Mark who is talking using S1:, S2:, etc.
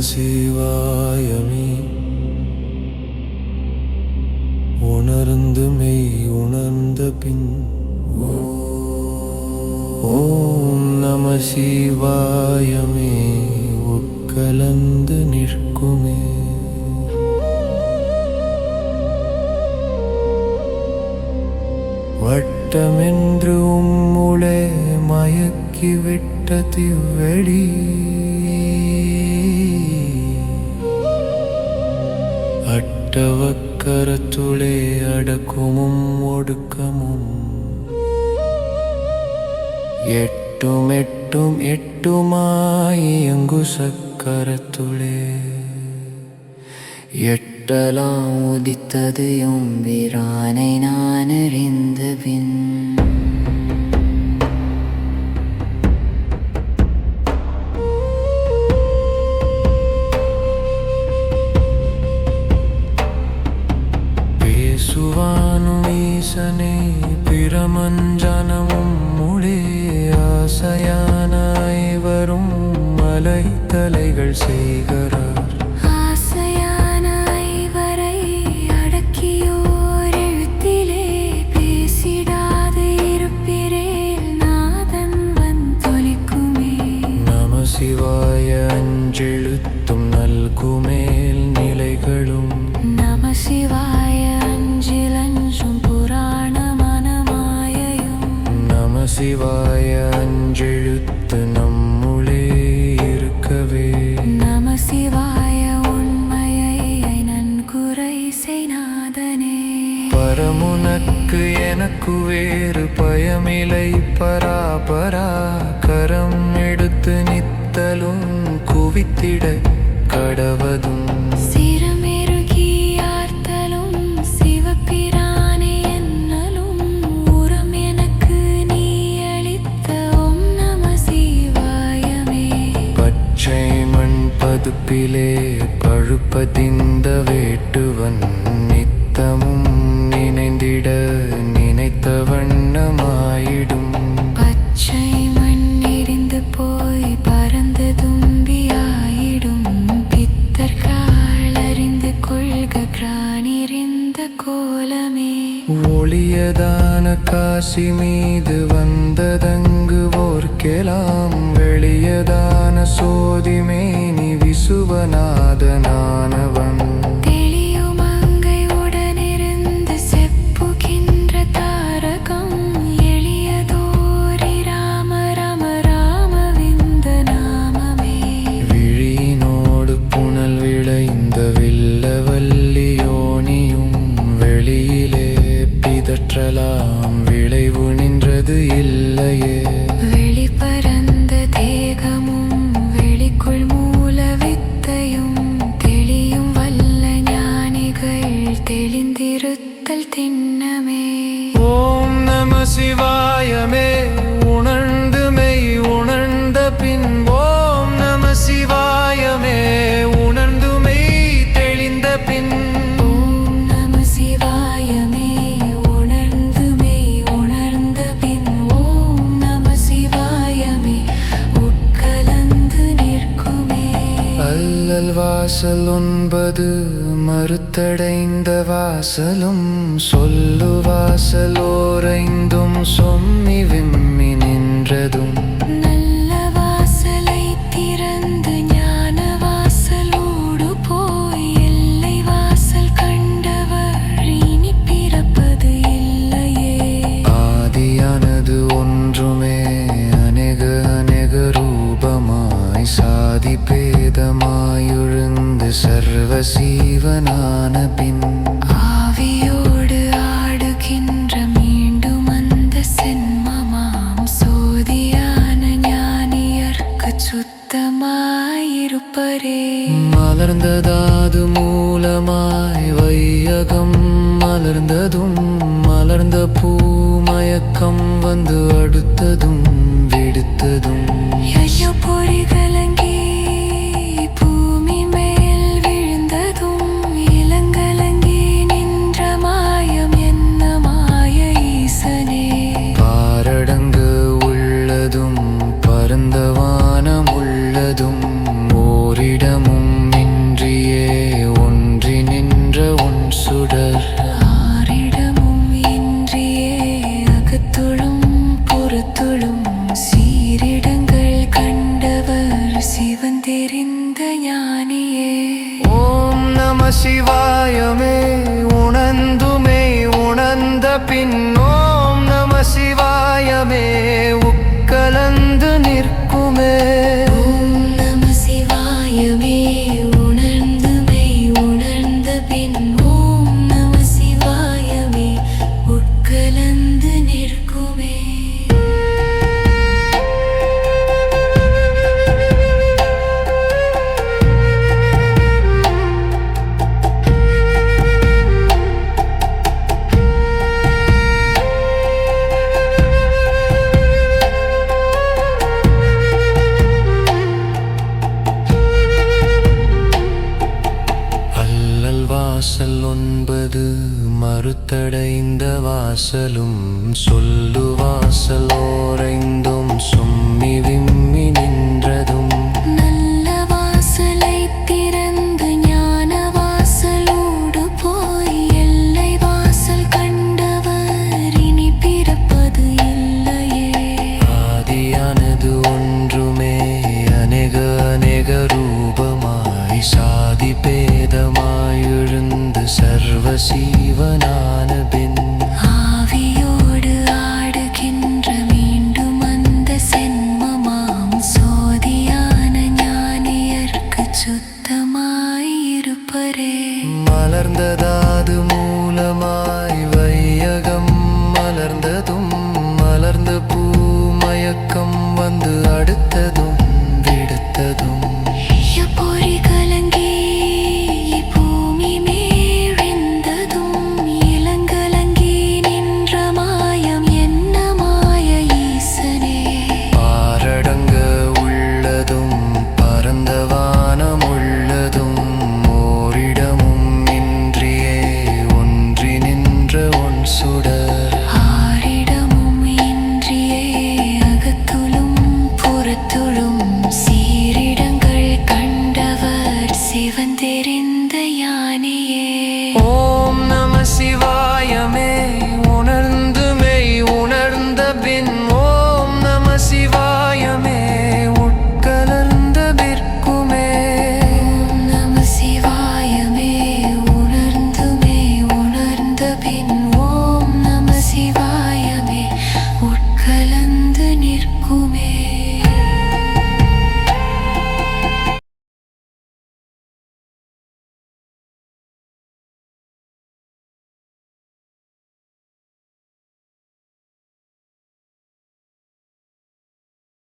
S1: சிவாயமே உணர்ந்து மெய் உணர்ந்த பின் ஓம் நம சிவாயமே உட்கலந்து நிற்குமே. வட்டமென்று உம்முளே மயக்கிவிட்ட திவ்வெடி கரத்துளே அடக்குமும் ஒடுக்கமும். எட்டும் எட்டும் எட்டுமாயங்கு சக்கரத்துளே.
S2: எட்டலாம் உதித்தது எம்பிரானை நான் அறிந்த பின்
S1: எனக்கு வேறு பயமில்லை. பராபரா கரம் எடுத்து நித்தலும் குவித்திட கடவதும். பதுப்பிலே பழுப்பதிந்த வேட்டுவன் நித்தமும் ஒளியதான காசி மீது வந்ததங்கு ஓர்க்கெலாம். வெளியதான சோதிமேனி விசுவநாதனானவன். பிதற்றலாம் விளைவு நின்றது இல்லையே.
S3: வெளிப்பரந்த தேகமும் வெளிக்குள் மூல வித்தையும் தெளியும் வல்ல ஞானிகள் தெளிந்திருத்தல் திண்ணமே.
S1: ஓம் நம சிவாயமே. வாசல் ஒன்பது மறுத்தடைந்த வாசலும் சொல்லு வாசலோரைந்தும் சொம்மி விம்மி நின்றதும். மலர்ந்த பூமயக்கம் வந்து அடுத்ததும் விடுத்ததும்.
S3: ஐயோ பொறி கலங்கி
S1: மறுத்தடைந்த வாசலும் சொல்லு